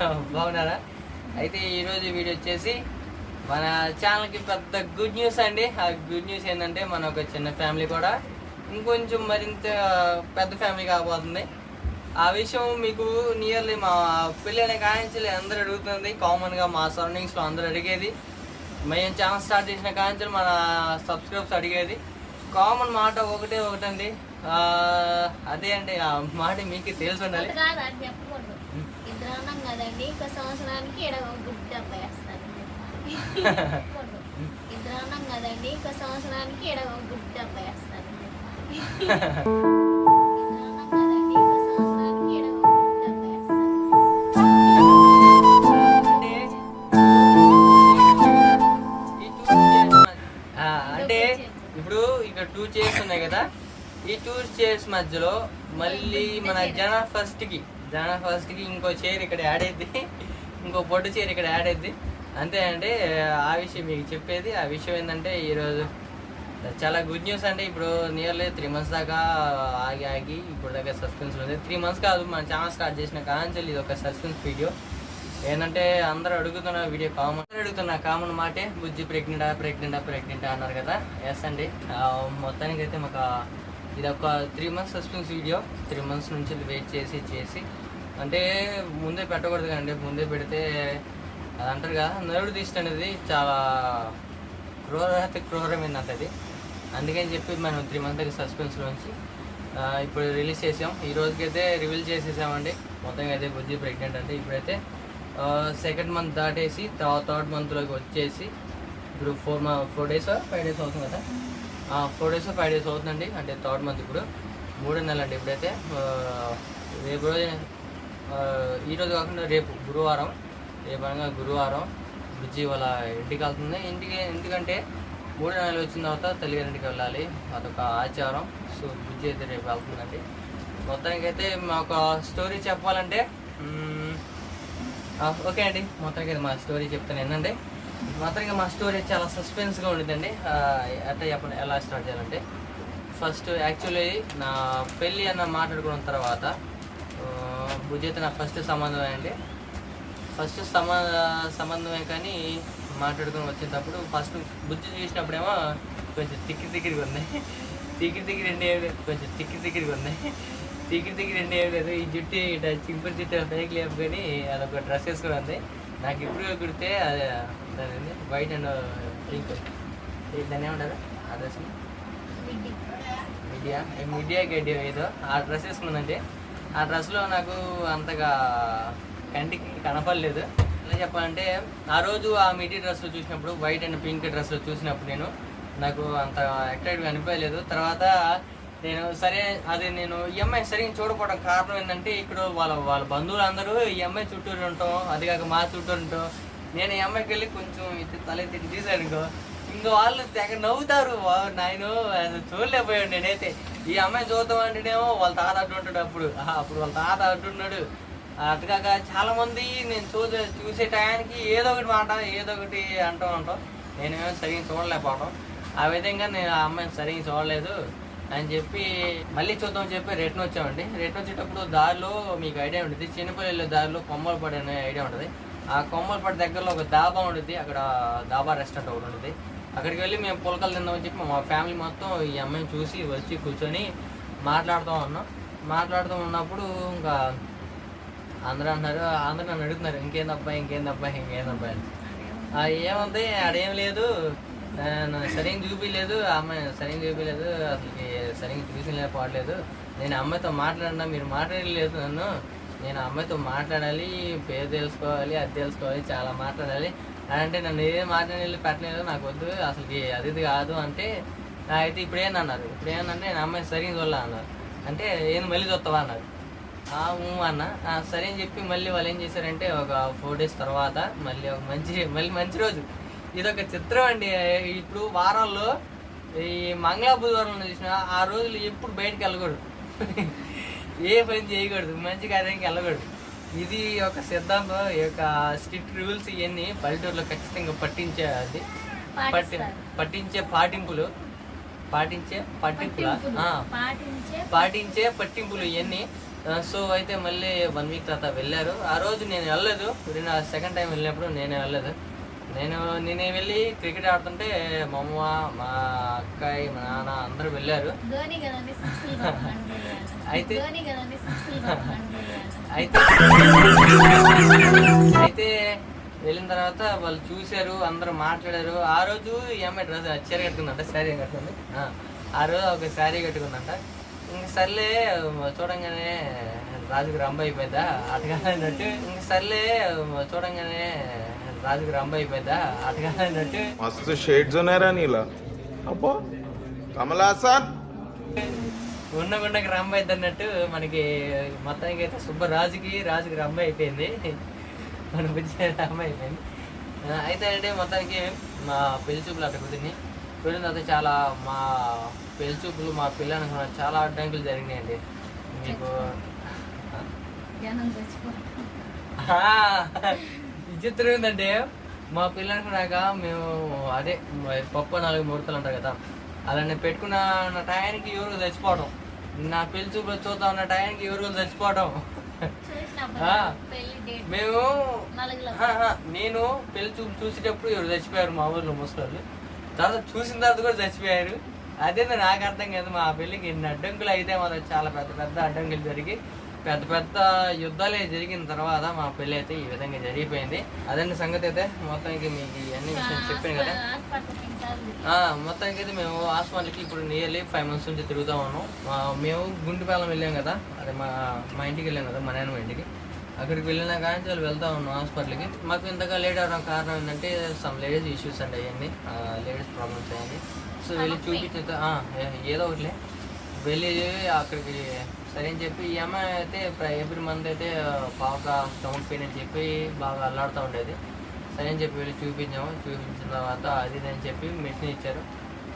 బాగున్నారా? అయితే ఈరోజు వీడియో వచ్చేసి మన ఛానల్కి పెద్ద గుడ్ న్యూస్ అండి. ఆ గుడ్ న్యూస్ ఏంటంటే మన ఒక చిన్న ఫ్యామిలీ కూడా ఇంకొంచెం మరింత పెద్ద ఫ్యామిలీ కాబోతుంది. ఆ విషయం మీకు నియర్లీ మా పెళ్ళి అనే కాంచెలు అందరూ అడుగుతుంది. కామన్గా మా సరౌండింగ్స్లో అందరూ అడిగేది. మేము ఛానల్ స్టార్ట్ చేసిన కాంచెలు మన సబ్స్క్రైబ్స్ అడిగేది. కామన్ మాట ఒకటే ఒకటండి. అదే అండి ఆ మాట మీకు తెలిసి ఉండాలి అన్నాం కదండి ఒక సంవత్సరానికి ఒక గుడ్డ వస్తారు అన్నాం కదండి ఒక సంవత్సరానికి ఒక గుడ్డ వస్తారు అంటే ఇప్పుడు ఇక్కడ టూ చైర్స్ ఉన్నాయి కదా. ఈ టూ చైర్స్ మధ్యలో మళ్ళీ మన జన ఫస్ట్కి జన ఫస్ట్కి ఇంకో చైర్ ఇక్కడ యాడ్ అయింది ఇంకో పొట్టు చైర్ ఇక్కడ యాడ్ అయింది అంతే అండి ఆ విషయం మీకు చెప్పేది. ఆ విషయం ఏంటంటే ఈరోజు చాలా గుడ్ న్యూస్ అంటే ఇప్పుడు నియర్లీ త్రీ మంత్స్ దాకా ఆగి ఆగి ఇప్పుడు దాకా సస్పెన్స్ ఉంది. త్రీ మంత్స్ కాదు మన ఛానల్ స్టార్ట్ చేసిన కాంచెల్ ఇది ఒక సస్పెన్స్ వీడియో ఏంటంటే అందరూ అడుగుతున్న వీడియో కామన్ అడుగుతున్న కామన్ మాటే. బుజ్జి ప్రెగ్నెంటా ప్రెగ్నెంటా ప్రెగ్నెంటా అన్నారు కదా. ఎస్ అండి. మొత్తానికైతే మాకు ఇది ఒక three months suspense video three months నుంచి వెయిట్ చేసి చేసి. అంటే ముందే పెట్టకూడదు కదండి. ముందే పెడితే అది అంటారు కదా నరుడు దిష్టి అనేది చాలా క్రూరత క్రూరమైనది అది. అందుకని చెప్పి మనం త్రీ మంత్ సస్పెన్స్లోంచి ఇప్పుడు రిలీజ్ చేసాం. ఈ రోజుకైతే రివీల్ చేసేసామండి. మొత్తం అయితే బుజ్జి ప్రెగ్నెంట్ అంటే ఇప్పుడైతే సెకండ్ మంత్ దాటేసి థర్డ్ మంత్లోకి వచ్చేసి ఇప్పుడు ఫోర్ మా ఫోర్ డేస్ ఫైవ్ డేస్ అవుతుంది కదా. ఫోర్ డేస్ ఫైవ్ డేస్ అవుతుందండి. అంటే థర్డ్ మంత్ ఇప్పుడు. మూడు నెలలు అండి ఇప్పుడైతే. రేపు రోజు ఈరోజు కాకుండా రేపు గురువారం రేపు అనగా గురువారం బుజ్జి వాళ్ళ ఇంటికి వెళ్తుంది. ఇంటికి ఎందుకంటే మూడు నెలలు వచ్చిన తర్వాత తల్లిగారింటికి వెళ్ళాలి. అదొక ఆచారం. సో బుజ్జి అయితే రేపు వెళ్తుందండి. మొత్తానికి అయితే మాకు స్టోరీ చెప్పాలంటే ఓకే అండి. మొత్తానికి అయితే మా స్టోరీ చెప్తాను. ఏంటంటే మొత్తానికి మా స్టోరీ చాలా సస్పెన్స్గా ఉండిందండి అంటే చెప్పండి ఎలా స్టార్ట్ చేయాలంటే ఫస్ట్ యాక్చువల్లీ నా పెళ్ళి అన్న మాట్లాడుకున్న తర్వాత భుజైతే బుజ్జి అయితే నా ఫస్ట్ సంబంధమే అండి. ఫస్ట్ సంబంధ సంబంధమే కానీ మాట్లాడుకొని వచ్చేటప్పుడు ఫస్ట్ బుజ్జి చూసినప్పుడేమో కొంచెం తిక్కి తిక్కిరిగా ఉన్నాయి. తిక్కి తిక్కి రెండు ఏం లేదు కొంచెం తిక్కి తిక్కిరిగా ఉన్నాయి. తిక్కి తిక్కి రెండు ఏం లేదు ఈ జుట్టు ఇట్లా చింపురు జుట్టు పైకి కానీ అదొక డ్రెస్ వేసుకుని ఉంది. నాకు ఇప్పుడు కుడితే అది దాని వైట్ అండ్ పింక్. దాన్ని ఏమంటారు? ఆ డ్రెస్. మీడియా. మీడియా. గడ్డి ఏదో. ఆ డ్రెస్ వేసుకున్నానండి ఆ డ్రెస్లో నాకు అంతగా కంటికి కనపడలేదు. ఎలా చెప్పాలంటే ఆ రోజు ఆ మిడ్డీ డ్రెస్లో చూసినప్పుడు వైట్ అండ్ పింక్ డ్రెస్లో చూసినప్పుడు నేను నాకు అంత అట్రాక్టివ్గా అనిపించలేదు. తర్వాత నేను సరే అది నేను ఈ అమ్మాయి సరిగ్గా చూడకపోవడం కారణం ఏంటంటే ఇక్కడ వాళ్ళ వాళ్ళ బంధువులు అందరూ ఈ అమ్మాయి చుట్టూరు ఉంటాం అది కాక మా చుట్టూరు ఉంటాం నేను ఈ అమ్మాయికి వెళ్ళి కొంచెం ఇది తలెత్తి తీసాను ఇంకా వాళ్ళు తెగ నవ్వుతారు. నాయన చూడలేకపోయాడు నేనైతే. ఈ అమ్మాయి చూద్దాం అంటేనేమో వాళ్ళ తాత అడ్డుంటాడు అప్పుడు. అప్పుడు వాళ్ళ తాత అడ్డున్నాడు అటుకాక చాలా మంది నేను చూ చూసే టయానికి ఏదో ఒకటి మాట ఏదో ఒకటి అంటూ ఉంటాం. నేనేమో సరిగ్గా చూడలేకపోవడం ఆ విధంగా నేను ఆ అమ్మాయిని సరిగ్గా చూడలేదు అని చెప్పి మళ్ళీ చూద్దామని చెప్పి రిటర్న్ వచ్చామండి. రిటర్న్ వచ్చేటప్పుడు దారిలో మీకు ఐడియా ఉంటుంది. చిన్నపల్లిలో దారిలో కొమ్మలు పడే ఐడియా ఉంటుంది. ఆ కొమ్మలపాటి దగ్గరలో ఒక దాబా ఉంటుంది అక్కడ దాబా రెస్టారెంట్ ఒకటి ఉంటుంది అక్కడికి వెళ్ళి మేము పులకలు తిందామని చెప్పి మా ఫ్యామిలీ మొత్తం ఈ అమ్మాయిని చూసి వచ్చి కూర్చొని మాట్లాడుతూ ఉన్నాం. మాట్లాడుతూ ఉన్నప్పుడు ఇంకా అందరూ అంటున్నారు అందరూ నన్ను అడుగుతున్నారు ఇంకేంది అబ్బాయి ఇంకేంది అబ్బాయి ఇంకేం అబ్బాయి అని ఏముంది ఆడేం లేదు. సరిగ్గా చూపించలేదు అమ్మాయి సరిగ్గా చూపించలేదు అసలుకి సరిగ్గా చూసి పోవట్లేదు నేను అమ్మాయితో మాట్లాడినా మీరు మాట్లాడలేదు నన్ను. నేను అమ్మాయితో మాట్లాడాలి పేరు తెలుసుకోవాలి అది తెలుసుకోవాలి చాలా మాట్లాడాలి. అని అంటే నన్ను ఏం మాట్లాడలేదు పెట్టలేదు నాకు వద్దు అసలుకి అది ఇది కాదు అంటే అయితే ఇప్పుడు ఏందన్నారు ఇప్పుడు ఏంటంటే నేను అమ్మాయి సరిగ్గా చూడాలి అన్నారు. అంటే ఏం మళ్ళీ చూస్తావా అన్నారు. అన్న. సరే అని చెప్పి మళ్ళీ వాళ్ళు ఏం చేశారంటే ఒక ఫోర్ డేస్ తర్వాత మళ్ళీ ఒక మంచి మళ్ళీ మంచి రోజు. ఇది ఒక చిత్రం అండి. ఇప్పుడు వారంలో ఈ మంగళ బుధవారం చూసిన ఆ రోజులు ఎప్పుడు బయటకు వెళ్ళకూడదు. ఏ పని చేయకూడదు మంచి కార్యానికి వెళ్ళకూడదు. ఇది ఒక సిద్ధాంతం ఈ యొక్క స్ట్రిక్ట్ రూల్స్ ఇవన్నీ పల్లెటూరులో ఖచ్చితంగా పట్టించే అది. పట్టి. పట్టించే పాటింపులు పాటించే పట్టింపుల? పాటించే పట్టింపులు ఇవన్నీ. సో అయితే మళ్ళీ వన్ వీక్ తర్వాత వెళ్ళారు. ఆ రోజు నేను వెళ్ళలేదు. నా సెకండ్ టైం వెళ్ళినప్పుడు నేనే వెళ్ళలేదు. నేను నేనే వెళ్ళి క్రికెట్ ఆడుతుంటే మా అమ్మ మా అక్కాయి మా నాన్న అందరూ వెళ్ళారు. అయితే అయితే అయితే వెళ్ళిన తర్వాత వాళ్ళు చూశారు అందరూ మాట్లాడారు. ఆ రోజు ఈ అమ్మాయి డ్రెస్ చీర కట్టుకుందంట శారీ కట్టుకుంది. ఆ, రోజు ఒక శారీ కట్టుకుందంట. ఇంక సర్లే చూడంగానే రాజుకి రంబ అయిపోయిందా అటగానట్టు ఇంక సర్లే చూడంగానే రాజుకు రంబ అయిపోద్దా అటగానంటే మస్తు షేడ్స్ ఉన్నారా నీలా. అబ్బో కమలాసన్ ఉన్న గుండకి రంబ అయింది అన్నట్టు మనకి మొత్తానికి అయితే సుబ్బ రాజుకి రంబ అయిపోయింది. మన బుజ్జి రంబ అయిపోయింది. అయితే అంటే మొత్తానికి మా పెళ్ళి చూపులు అట్లా కుదిరినాయి. కుదిరిన తర్వాత చాలా మా పెళ్ళి చూపులు మా పిల్లలకు చాలా అడ్డంకులు జరిగినాయండి. మీకు విచిత్రం ఏంటంటే మా పిల్లలకు నాక మేము అదే పప్పు నాలుగు ముడతలు అంటారు కదా అలానే పెట్టుకున్న నా టయానికి ఎవరు చచ్చిపోవడం నా పెళ్ళి చూపులో చూద్దాం అన్న టయానికి ఎవరు చచ్చిపోవడం మేము నేను పెళ్ళి చూపు చూసేటప్పుడు ఎవరు చచ్చిపోయారు మా ఊర్లో ముసలోళ్ళు తర్వాత చూసిన తర్వాత కూడా చచ్చిపోయారు. అదే నాకు అర్థం కాదు మా పెళ్ళికి ఎన్ని అడ్డంకులు అయితే మాత్రం చాలా పెద్ద పెద్ద అడ్డంకులు జరిగి పెద్ద పెద్ద యుద్ధాలే జరిగిన తర్వాత మా పెళ్ళి అయితే ఈ విధంగా జరిగిపోయింది. అదండి సంగతి అయితే. మొత్తానికి మీకు అన్ని విషయాలు చెప్పాను కదా. మొత్తానికి అయితే మేము హాస్పిటల్కి ఇప్పుడు నియర్లీ ఫైవ్ మంత్స్ నుంచి తిరుగుతా ఉన్నాం. మేము గుంటిపాలెం వెళ్ళాం కదా. అదే మా మా ఇంటికి వెళ్ళాం కదా మా నాయనమ్మ ఇంటికి. అక్కడికి వెళ్ళిన కానీ వాళ్ళు వెళ్తా ఉన్నాం హాస్పిటల్కి. మాకు ఇంతగా లేట్ అవడం కారణం ఏంటంటే సమ్ లేడీస్ ఇష్యూస్ అండి అవన్నీ. లేడీస్ ప్రాబ్లమ్స్ అయ్యండి సో వెళ్ళి చూపించిన ఏ- ఏదో ఒకటిలే. వెళ్ళి అక్కడికి సరే అని చెప్పి ఈ అమ్మాయి అయితే ఎవ్రీ మంత్ అయితే బాగా స్టమక్ పెయిన్ అని చెప్పి బాగా అల్లాడుతూ ఉండేది. సరే అని చెప్పి వెళ్ళి చూపించాము. చూపించిన తర్వాత అది అని చెప్పి మెడిసిన్ ఇచ్చారు.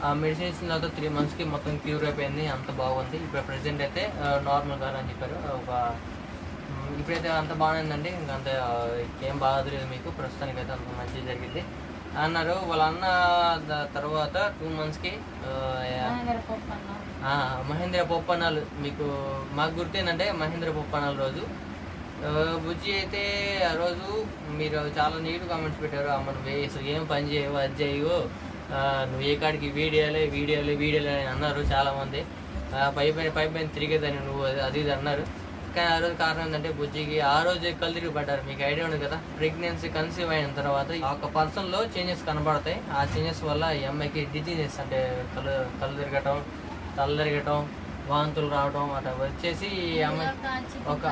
ఆ మెడిసిన్ ఇచ్చిన తర్వాత త్రీ మంత్స్కి మొత్తం క్యూర్ అయిపోయింది. అంత బాగుంది. ఇప్పుడు ప్రెసెంట్ అయితే నార్మల్గా అని చెప్పారు. ఒక ఇప్పుడైతే అంత బాగానేందండి ఇంకా అంత ఏం బాధలేదు మీకు. ప్రస్తుతానికి అయితే అంత మంచిగా జరిగింది. అన్నారు వాళ్ళ అన్న తర్వాత టూ మంత్స్కి మహేంద్ర పొప్పనాలు మీకు మాకు గుర్తేందంటే మహేంద్ర పొప్పనాలు రోజు. బుజ్జి అయితే ఆ రోజు మీరు చాలా నీట్ కామెంట్స్ పెట్టారు. అమ్మ నువ్వు అసలు ఏం పని చేయవు అది చేయవు. నువ్వు ఏ కాడికి వీడియోలే వీడియోలే వీడియోలే అని అన్నారు చాలామంది. ఆ, పై పైన పై పైన తిరిగేదని నువ్వు అది- ఇది అన్నారు. కానీ ఆ రోజు కారణం ఏంటంటే బుజ్జికి ఆ రోజే కళ్ళు తిరిగి పడ్డారు మీకు ఐడియా ఉంది కదా? ప్రెగ్నెన్సీ కన్సీవ్ అయిన తర్వాత ఒక పర్సన్లో చేంజెస్ కనబడతాయి. ఆ చేంజెస్ వల్ల ఈ అమ్మాయికి డిజీజెస్ అంటే కళ్ళు కళ్ళు తిరగటం తలదరగటం వాంతులు రావడం అట్లా వచ్చేసి ఈ అమ్మాయి ఒక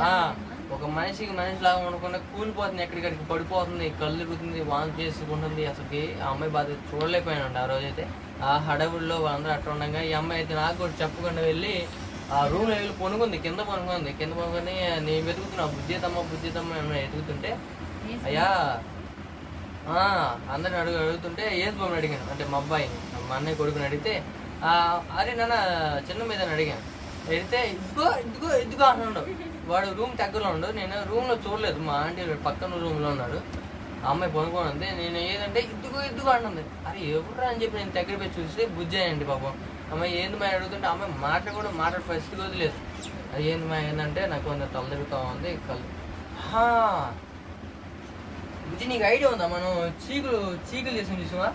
ఒక మనిషికి మనిషి లాగా ఉండకుండా కూలిపోతుంది ఎక్కడికడికి పడిపోతుంది కళ్ళు తిరుగుతుంది వాంతి చేసుకుంటుంది. అసలుకి ఆ అమ్మాయి బాధ చూడలేకపోయానండి ఆ రోజైతే. ఆ హడవుల్లో వాళ్ళందరూ అట్లా ఉండగా ఈ అమ్మాయి అయితే నాకు కూడా చెప్పకుండా వెళ్ళి ఆ రూమ్లో వెళ్ళి పొనుకుంది కింద పొనుకుంది. కింద పొనుకొని నేను వెతుకుతున్నా బుద్ధితమ్మ బుద్ధితమ్మ ఏమైనా ఎదుగుతుంటే అయ్యా ఆ, అందరిని అడుగు అడుగుతుంటే ఏజ్ బాబుని అడిగాను. అంటే మా అబ్బాయిని మా అన్నయ్య కొడుకుని అడిగితే అరే నాన్న చిన్న మీద అడిగాను. అడిగితే ఇదిగో ఇదిగో ఇదిగో అన్నాడు వాడు రూమ్ దగ్గరలో ఉండు నేను రూమ్లో చూడలేదు. మా ఆంటీ పక్కన రూమ్లో ఉన్నాడు. అమ్మాయి పనుకొని ఉంది నేను ఏదంటే ఇదిగో ఇదిగో అంటుంది. అరే ఎవరు అని చెప్పి నేను దగ్గర పోయి చూస్తే బుజ్జేయండి పాపం. అమ్మాయి ఏంది మా అడుగుతుంటే ఆ అమ్మాయి మాట కూడా మాట పరిస్థితి వదిలేదు. అది ఏంది మా ఏంటంటే నాకు కొంచెం తలదిరుగుతూ ఉంది కళ్ళు బుజ్జి నీకు ఐడియా ఉందా? మనం చీకులు చీకులు చేసాం చూసావా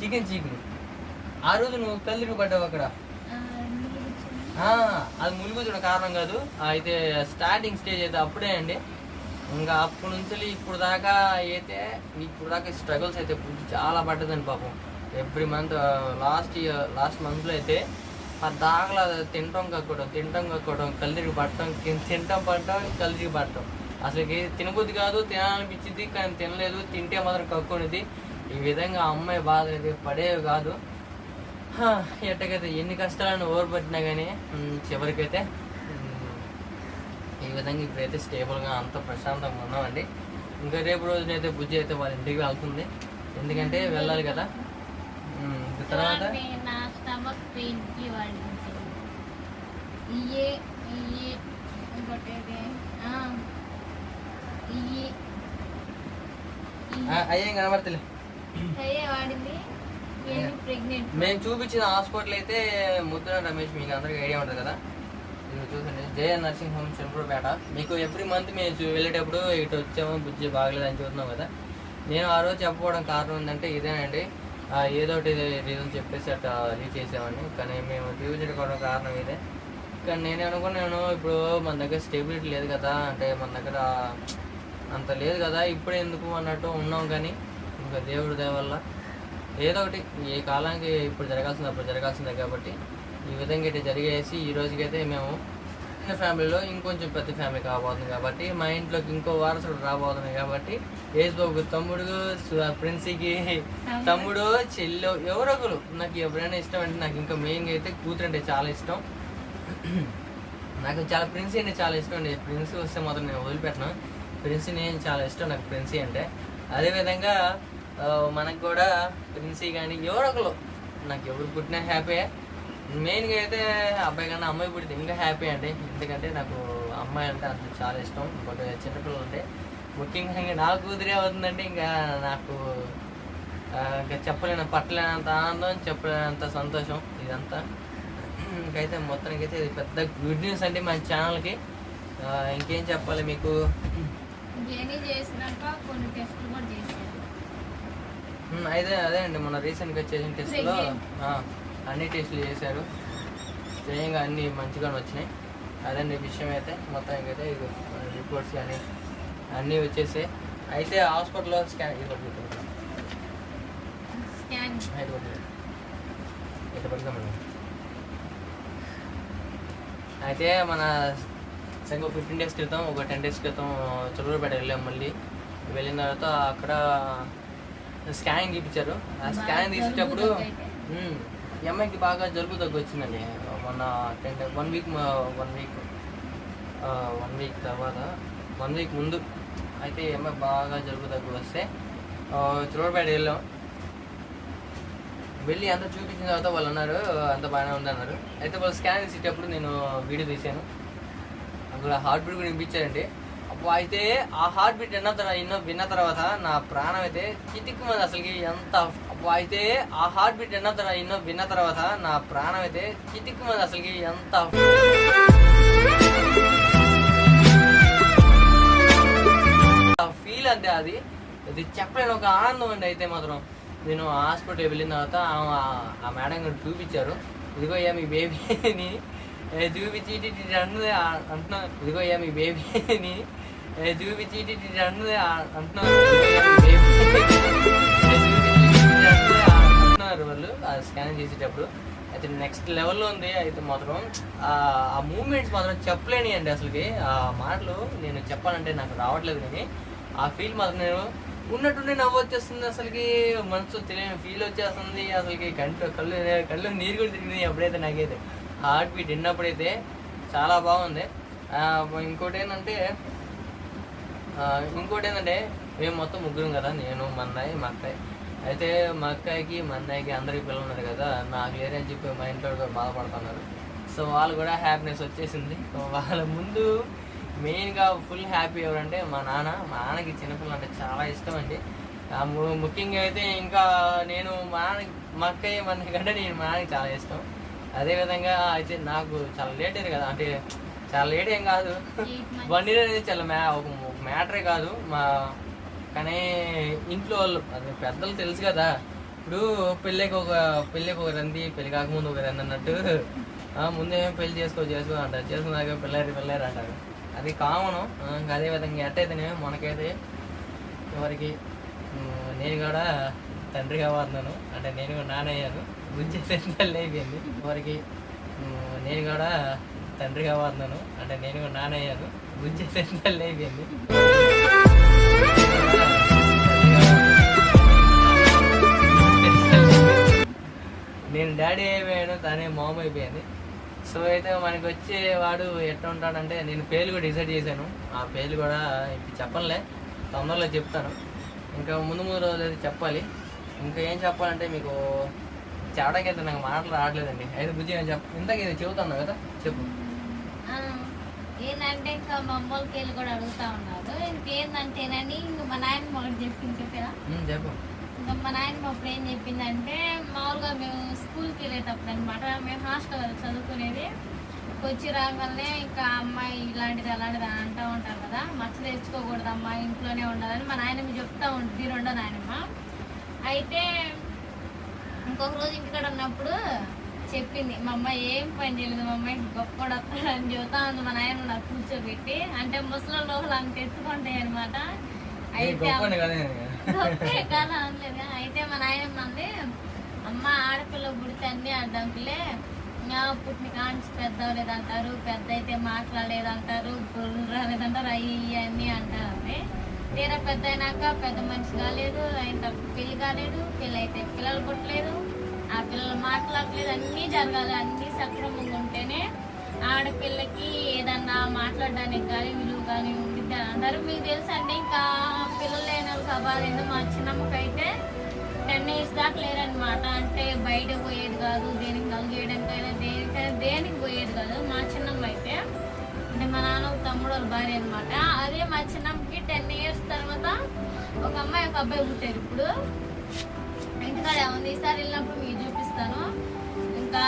చికెన్ చీకులు. ఆ రోజు నువ్వు కళ్ళు పడ్డావు అక్కడ? అది ములుగుతున్న కారణం కాదు. అయితే స్టార్టింగ్ స్టేజ్ అయితే అప్పుడే అండి. ఇంకా అప్పటి నుంచి ఇప్పుడు దాకా అయితే ఇప్పుడు దాకా స్ట్రగుల్స్ అయితే చాలా పడ్డదండి పాపం. Every month last year last మంత్లో అయితే ఆ దాగలా తినటం కక్కోవడం తినటం కక్కోవడం కళ్ళు పట్టడం తిన్- తినటం పట్టడం కళ్ళు పట్టడం. అసలుకి తినబుద్ధి కాదు తినాలనిపించింది కానీ తినలేదు తింటే మాత్రం కక్కునేది ఈ విధంగా అమ్మాయి బాధ అనేది పడేవి కాదు. ఎట్టకైతే ఎన్ని కష్టాలను ఓర్పట్టినా కానీ చివరికైతే ఈ విధంగా ఇప్పుడైతే స్టేబుల్గా అంత ప్రశాంతంగా ఉన్నామండి. ఇంకా రేపు రోజునైతే బుజ్జి అయితే వాళ్ళ ఇంటికి వెళ్తుంది. ఎందుకంటే వెళ్ళాలి కదా. తర్వాత అయ్యేం కనబడతలే. అయ్యే వాడింది. మేము చూపించిన హాస్పిటల్ అయితే ముద్దున రమేష్ మీకు అందరికి ఐడియా ఉంటుంది కదా? మీరు చూసండి జయ నర్సింగ్ హోమ్ చంద్రపేట మీకు ఎవ్రీ మంత్ మేము చూ- వెళ్ళేటప్పుడు ఇటు వచ్చాము బుజ్జి బాగలేదని చూస్తున్నాం కదా. నేను ఆ రోజు చెప్పకపోవడం కారణం ఏంటంటే ఇదేనండి. ఏదో ఒకటి రీజన్ చెప్పేసి అట్లా లీవ్ చేసామని. కానీ మేము చూపించుకోవడం కారణం ఇదే. కానీ నేను అనుకున్నాను ఇప్పుడు మన దగ్గర స్టెబిలిటీ లేదు కదా అంటే మన దగ్గర అంత లేదు కదా ఇప్పుడు ఎందుకు అన్నట్టు ఉన్నాం కానీ ఇంకా దేవుడి దయ వల్ల ఏదో ఒకటి ఏ కాలానికి ఇప్పుడు జరగాల్సింది అప్పుడు జరగాల్సిందే కాబట్టి ఈ విధంగా అయితే జరిగేసి ఈ రోజుకైతే మేము చిన్న ఫ్యామిలీలో ఇంకొంచెం పెద్ద ఫ్యామిలీ కాబోతుంది కాబట్టి మా ఇంట్లోకి ఇంకో వారసుడు రాబోతుంది కాబట్టి బాబు తమ్ముడు ప్రిన్సీకి తమ్ముడు చెల్లి ఎవరో ఒకరు. నాకు ఎవరైనా ఇష్టం అంటే నాకు ఇంకా మెయిన్గా అయితే కూతురు అంటే చాలా ఇష్టం. నాకు చాలా ప్రిన్సీ అంటే చాలా ఇష్టం అండి. ప్రిన్సీ వస్తే మాత్రం నేను వదిలిపెట్టను. ప్రిన్సీ నేను చాలా ఇష్టం నాకు ప్రిన్సీ అంటే. అదేవిధంగా మనకు కూడా ప్రిన్సీ కానీ ఎవరో ఒకరు నాకు ఎవరు పుట్టినా హ్యాపీ మెయిన్గా అయితే అబ్బాయి కన్నా అమ్మాయి పుడితే ఇంకా హ్యాపీ అండి. ఎందుకంటే నాకు అమ్మాయి అంటే అంత చాలా ఇష్టం. ఇంకోటి చిన్నపిల్లలు అంటే ముఖ్యంగా ఇంకా నా కూతురే అవుతుందంటే ఇంకా నాకు ఇంకా చెప్పలేను పట్టలేనంత ఆనందం చెప్పలేనంత సంతోషం ఇదంతా. ఇంకైతే మొత్తానికి అయితే ఇది పెద్ద గుడ్ న్యూస్ అండి మన ఛానల్కి ఇంకేం చెప్పాలి మీకు? చేసినాక కొన్ని టెస్టులు కూడా చేశారు అయితే అదే అండి. మన రీసెంట్గా చేసిన టెస్ట్లో. అన్ని టెస్టులు చేశారు. స్వయంగా అన్ని మంచిగానే వచ్చినాయి. అదండి విషయం అయితే మొత్తానికి అయితే ఇది రిపోర్ట్స్ కానీ అన్నీ వచ్చేసాయి. అయితే హాస్పిటల్లో స్కాన్ ఇది. అయితే మన ఇంకో ఫిఫ్టీన్ డేస్ క్రితం ఒక టెన్ డేస్ క్రితం చిలుగురుపేట వెళ్ళాం మళ్ళీ. వెళ్ళిన తర్వాత అక్కడ స్కానింగ్ తీపించారు ఆ స్కానింగ్ తీసేటప్పుడు ఈ అమ్మాయికి బాగా జలుబు దగ్గు వచ్చిందండి మొన్న ten one week one week one week తర్వాత వన్ వీక్ ముందు అయితే ఈ అమ్మాయి బాగా జలుబు దగ్గు వస్తే చిలుగురుపేట వెళ్ళాం. వెళ్ళి అంతా చూపించిన తర్వాత వాళ్ళు అన్నారు అంత బాగానే ఉంది అన్నారు. అయితే వాళ్ళు స్కాన్ తీసేటప్పుడు నేను వీడియో తీశాను. అక్కడ హార్ట్ బీట్ కూడా వినిపించారండి అయితే ఆ హార్ట్ బీట్ విన్న తర్వాత విన్న విన్న తర్వాత నా ప్రాణం అయితే చితిక్కుమంది అసలుకి ఎంత అయితే ఆ హార్ట్ బీట్ విన్న తర్వాత విన్న విన్న తర్వాత నా ప్రాణం అయితే చితిక్కుమంది అసలుకి ఎంత ఫీల్ అంతే అది. అది చెప్పలేని ఒక ఆనందం అండి అయితే మాత్రం. నేను హాస్పిటల్ వెళ్ళిన తర్వాత ఆ- ఆ మేడం గారు చూపించారు. ఇదిగో అయ్యా మీ బేబీని చూపించి ఇటు ఇటు అంటుంది ఆ- ఇదిగో అయ్యా మీ బేబీని అని చూపించి ఇటు ఇటు అంటుంది ఆ- అంటున్నారు. వాళ్ళు ఆ స్కాన్ చేసేటప్పుడు. అయితే నెక్స్ట్ లెవెల్లో ఉంది అయితే మాత్రం ఆ ఆ మూమెంట్స్ మాత్రం చెప్పలేని అండి అసలుకి. ఆ మాటలు నేను చెప్పాలంటే నాకు రావట్లేదు కానీ ఆ ఫీల్ మాత్రం నేను ఉన్నట్టుండి నవ్వు వచ్చేస్తుంది అసలుకి. మనసు తెలియని ఫీల్ వచ్చేస్తుంది అసలుకి. కంట్లో కళ్ళు కళ్ళు నీరు కూడా తిరిగింది ఎప్పుడైతే నాకైతే. హార్ట్ బీట్ విన్నప్పుడైతే చాలా బాగుంది. ఇంకోటి ఏంటంటే ఇంకోటి ఏంటంటే మేము మొత్తం ముగ్గురం కదా నేను మా మా అక్కయ్య. అయితే మా అక్కయ్యకి మా అన్నయ్యకి అందరికి పిల్లలు ఉన్నారు కదా నాకు లేదని చెప్పి మా ఇంట్లో కూడా బాధపడుతున్నారు. సో వాళ్ళు కూడా హ్యాపీనెస్ వచ్చేసింది. వాళ్ళ ముందు మెయిన్గా ఫుల్ హ్యాపీ ఎవరంటే మా నాన్న. మా నాన్నకి చిన్నపిల్లలు అంటే చాలా ఇష్టం అండి. ముఖ్యంగా అయితే ఇంకా నేను మా నాన్నకి మా అక్కయ్య మా అన్నయ్య కంటే నేను మా నాన్నకి చాలా ఇష్టం. అదేవిధంగా అయితే నాకు చాలా లేట్ అయింది కదా. అంటే చాలా లేట్ ఏం కాదు. వన్ ఇయర్ అనేది చాలా మ్యా ఒక మ్యాటరే కాదు. మా కానీ ఇంట్లో వాళ్ళు అది పెద్దలు తెలుసు కదా. ఇప్పుడు పెళ్ళికి ఒక పెళ్ళికి ఒక రంది పెళ్ళి కాకముందు ఒక రంది అన్నట్టు. ముందే పెళ్ళి చేసుకో చేసుకో అంటారు. చేసుకున్నాక పిల్లారి పిల్లారి అంటారు. అది కామను ఇంకా అదే విధంగా ఎట్టయితేనే మనకైతే ఎవరికి నేను కూడా తండ్రిగా మారినాను అంటే నేను కూడా నాన్న తండ్రి బుజ్జి తల్లి అయిపోయింది నేను కూడా తండ్రిగా మారినాను అంటే నేను కూడా నాన్న తండ్రి బుజ్జి అయిపోయింది నేను డాడీ అయిపోయాను తనే మామ అయిపోయింది. సో అయితే మనకి వచ్చేవాడు ఎట్లా ఉంటాడంటే నేను పేర్లు కూడా డిసైడ్ చేశాను. ఆ పేర్లు కూడా ఇప్పుడు చెప్పనులే. తొందరలో చెప్తాను. ఇంకా ముందు ముందు రోజు అయితే చెప్పాలి. ఇంకా ఏం చెప్పాలంటే మీకు చెప్పడానికి అయితే నాకు మాటలు రావట్లేదండి. అయితే బుజ్జి ఏం చెప్ప ఇంతకు ఇది చెబుతాను కదా చెప్పు. ఏంటంటే ఇంకా మా అమ్మోళ్ళకి వెళ్ళి కూడా అడుగుతా ఉన్నారు. ఇంకేందంటేనని ఇంక మా నాయనమ్మ ఒకటి చెప్పింది చెప్పారా చెప్పు. ఇంకా మా నాయనమ్మ అప్పుడు ఏం చెప్పిందంటే మామూలుగా మేము స్కూల్కి వెళ్ళేటప్పుడు అనమాట మేము హాస్టల్ చదువుకునేది. వచ్చి రాగానే ఇంకా అమ్మాయి ఇలాంటిది అలాంటిది అని అంటూ ఉంటారు కదా మచ్చ తెచ్చుకోకూడదు అమ్మా ఇంట్లోనే ఉండాలని మా నాయనమ్మ చెప్తా ఉంటుంది రెండో నాయనమ్మ. అయితే ఇంకొక రోజు ఇంటికాడ ఉన్నప్పుడు చెప్పింది మా అమ్మాయి ఏం పని చేయలేదు మా అమ్మాయి గొప్ప అని చెబుతా ఉంది. మా నాయన నాకు కూర్చోబెట్టి అంటే ముసలి లోపల అంత ఎత్తుకుంటాయి అనమాట అయితే గొప్ప కదా అనలేదు అయితే మా నాయనమ్మ అంది అమ్మ ఆడపిల్ల పుడితే అన్ని అడ్డంకులే పుట్టిన కాంచి పెద్ద లేదంటారు పెద్ద అయితే మాట్లాడలేదంటారు రాలేదంటారు అయ్యి అన్ని అంటారు. తీరా పెద్ద అయినాక పెద్ద మనిషి కాలేదు అయిన తర్వాత పెళ్ళి కాలేదు పెళ్ళి అయితే పిల్లలు పుట్టలేదు. ఆ పిల్లలు మాట్లాడలేదు అన్నీ జరగాలి అన్నీ సక్రమంగా ఉంటేనే ఆడపిల్లకి ఏదన్నా మాట్లాడడానికి కానీ విలువ కానీ ఉండిద్ది. అని మీకు తెలుసు అండి ఇంకా పిల్లలు లేని వాళ్ళు అబాధ మా చిన్నమ్మకైతే టెన్ ఇయర్స్ దాకా లేరనమాట అంటే బయట పోయేది కాదు దేనికి నలుగేయడానికైనా దేనికైనా దేనికి పోయేది కాదు. మా చిన్నమ్మ అయితే అంటే మా నాన్న ఒక తమ్ముడు వాళ్ళ భార్య అనమాట అదే మా చిన్నమ్మకి టెన్ ఇయర్స్ తర్వాత ఒక అమ్మాయి ఒక అబ్బాయి పుట్టారు ఇప్పుడు. ఇంటికాడ ఉంది ఈసారి వెళ్ళినప్పుడు మీకు చూపిస్తాను. ఇంకా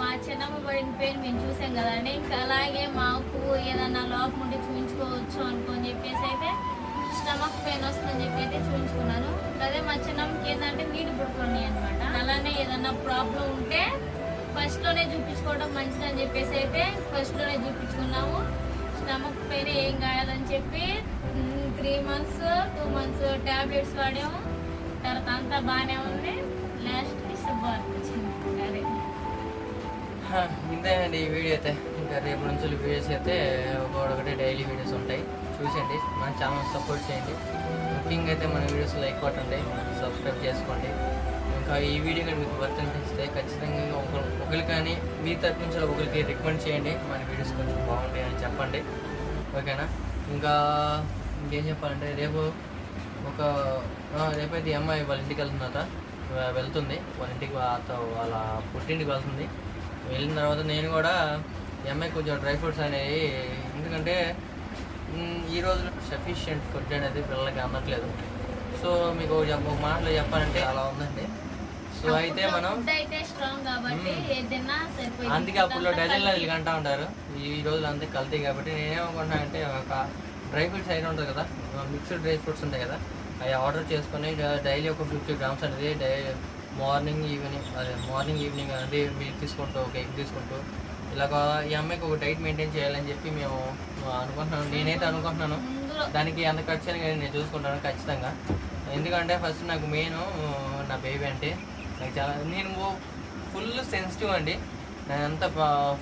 మా చిన్నమ్మ పడిన పేరు మేము చూసాం కదండి. ఇంకా అలాగే మాకు ఏదన్నా లోపం ఉంటే చూపించుకోవచ్చు అనుకోని చెప్పేసి అయితే స్టమక్ పెయిన్ వస్తుందని చెప్పి అయితే చూపించుకున్నాను అదే మా చిన్నమ్మకి ఏంటంటే నీటి పుట్టుకొని అనమాట అలానే ఏదన్నా ప్రాబ్లం ఉంటే ఫస్ట్లోనే చూపించుకోవడం మంచిదని చెప్పేసి అయితే ఫస్ట్లోనే చూపించుకున్నాము. స్టమక్ పెయిన్ ఏం కాయాలని చెప్పి three months two months tablets వాడాము. తర్వాత అంతా బాగానే ఉంది. లాస్ట్ శుభార్త వచ్చింది అదే. ఇంతేనండి ఈ వీడియో అయితే. ఇంకా రేపు నుంచి వీడియోస్ అయితే ఒకటి డైలీ వీడియోస్ ఉంటాయి. చూసేయండి. మన ఛానల్ సపోర్ట్ చేయండి. ముఖ్యంగా అయితే మన వీడియోస్ లైక్ కొట్టండి సబ్స్క్రైబ్ చేసుకోండి. ఈ వీడియో కానీ మీకు వర్త్ అనిపిస్తే ఖచ్చితంగా ఒకరు ఒకరు కానీ మీ తరపు నుంచి ఒకరికి రికమెండ్ చేయండి. మన వీడియోస్ కొంచెం బాగుంటాయి అని చెప్పండి. ఓకేనా? ఇంకా ఇంకేం చెప్పాలంటే రేపు ఒక రేపైతే ఈ అమ్మాయి వాళ్ళ ఇంటికి వెళ్తుందట. వెళ్తుంది. వాళ్ళ ఇంటికి వాళ్ళ వాళ్ళ పుట్టింటికి వెళ్తుంది. వెళ్ళిన తర్వాత నేను కూడా ఈ అమ్మాయి కొంచెం డ్రై ఫ్రూట్స్ అనేవి ఎందుకంటే ఈ రోజు సఫిషియంట్ ఫుడ్ అనేది పిల్లలకి అందట్లేదు. సో మీకు ఒక మాటలు చెప్పాలంటే అలా ఉందండి సో అయితే మనం అందుకే అప్పుడులో డజన్లు అంటా ఉంటారు. ఈ రోజులు అంతే కల్తీ కాబట్టి నేనేమనుకుంటున్నా అంటే ఒక డ్రై ఫ్రూట్స్ అయితే ఉంటుంది కదా. మిక్స్డ్ డ్రై ఫ్రూట్స్ ఉంటాయి కదా. అవి ఆర్డర్ చేసుకొని డైలీ ఒక ఫిఫ్టీ గ్రామ్స్ అనేది డై మార్నింగ్ ఈవినింగ్ అదే మార్నింగ్ ఈవినింగ్ అనేది మిల్క్ తీసుకుంటూ ఒక ఎగ్ తీసుకుంటూ ఇలాగ ఈ అమ్మాయికి ఒక డైట్ మెయింటైన్ చేయాలని చెప్పి మేము అనుకుంటున్నాను. నేనైతే అనుకుంటున్నాను. దానికి ఎంత ఖర్చు నేను చూసుకుంటాను ఖచ్చితంగా. ఎందుకంటే ఫస్ట్ నాకు మెయిన్ నా బేబీ అంటే నాకు చాలా నేను ఫుల్ సెన్సిటివ్ అండి. నేను అంత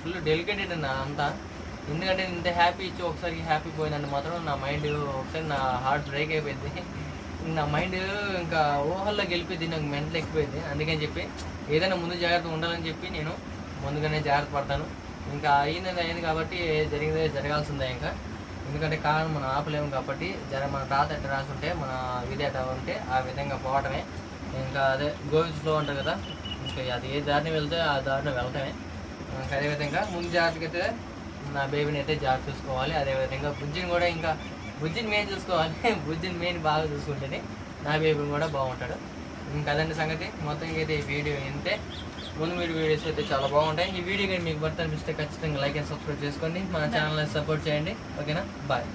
ఫుల్ డెలికేటెడ్ నా అంతా. ఎందుకంటే ఇంత హ్యాపీ ఇచ్చి ఒకసారి హ్యాపీ పోయినంత మాత్రం నా మైండ్ ఒకసారి నా హార్ట్ బ్రేక్ అయిపోయింది. నా మైండ్ ఇంకా ఊహల్లో గెలిపోయింది నాకు మెంటల్ ఎక్కిపోయింది. అందుకని చెప్పి ఏదైనా ముందు జాగ్రత్త ఉండాలని చెప్పి నేను ముందుగానే జాగ్రత్త పడతాను. ఇంకా అయింది అయింది కాబట్టి జరిగిందే జరగాల్సిందే ఇంకా. ఎందుకంటే కారణం మనం ఆపలేము కాబట్టి జర మన రాత ఎట్ట రాసి ఉంటే మన విధి ఎట్ట ఉంటే ఆ విధంగా పోవటమే. ఇంకా అదే గోవింద్ ఫ్లో అంటారు కదా. ఇంకా అది ఏ దారిని వెళ్తే ఆ దారిని వెళ్ళటమే. ఇంకా అదేవిధంగా ముందు జాగ్రత్తగా అయితే నా బేబీని అయితే జాగ్రత్త చూసుకోవాలి. అదేవిధంగా బుజ్జిని కూడా ఇంకా బుజ్జిని మెయిన్ చూసుకోవాలి. బుజ్జిని మెయిన్ బాగా చూసుకుంటేనే నా బేబీని కూడా బాగుంటాడు. ఇంకా అదండి సంగతి. మొత్తం అయితే ఈ వీడియో ఇంతే. ముందు మీరు వీడియోస్ అయితే చాలా బాగుంటాయి. ఈ వీడియో కానీ మీకు వర్త్ అనిపిస్తే ఖచ్చితంగా లైక్ అండ్ సబ్స్క్రైబ్ చేసుకోండి. మన ఛానల్ని సపోర్ట్ చేయండి. ఓకేనా? బాయ్